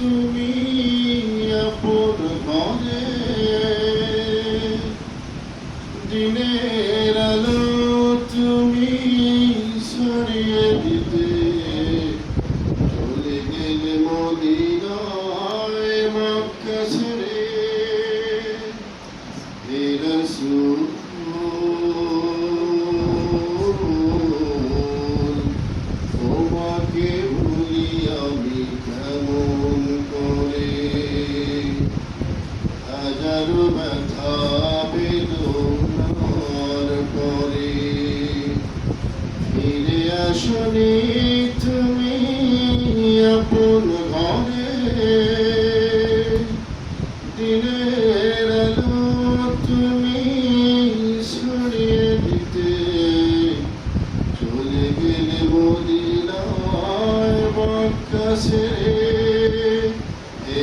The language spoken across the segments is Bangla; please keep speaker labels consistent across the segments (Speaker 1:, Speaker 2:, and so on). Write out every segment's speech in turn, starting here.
Speaker 1: তুমি আপন ঘরে দিনের আলো তুমি সরিয়ে দিতে। চলে গেলে মদিনায় মক্কা ছেড়ে। হে রাসূল ব্যথা বেদনার পরে ফিরে আসনি তুমি আপন ঘরে দিনের আলো তুমি সরিয়ে দিতে চলে গেলে মদিনায় মক্কা ছেড়ে হে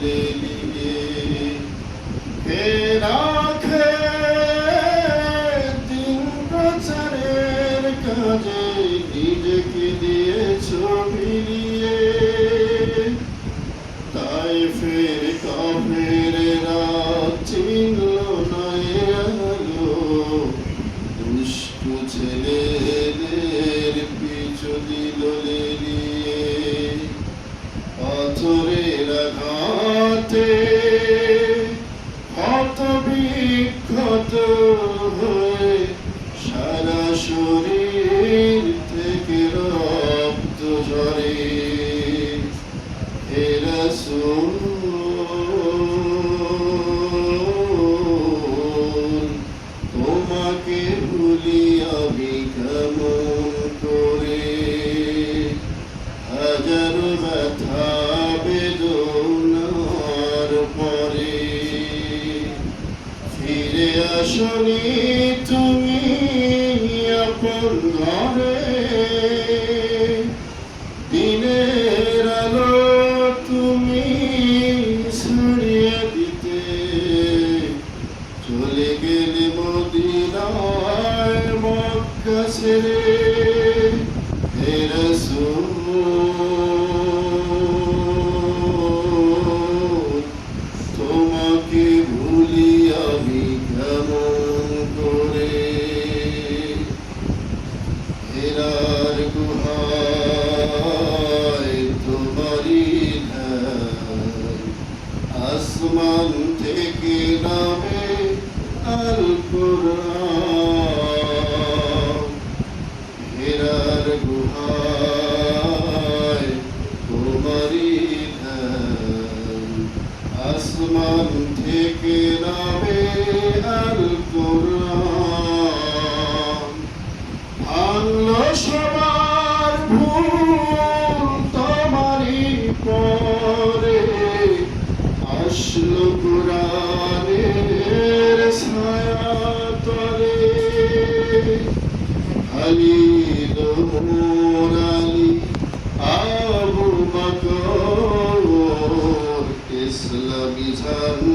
Speaker 1: तेरी तेरा রাসূল তোমাকে ভুলি আমি পরে ফিরে আসনি তুমি আপন ঘরে। মক্কা সবার ভুল তোমারই পরে। আসলো কোরআনের ছায়া তলে আলী লোর আলী, আবু বকর, ইসলামী তুলে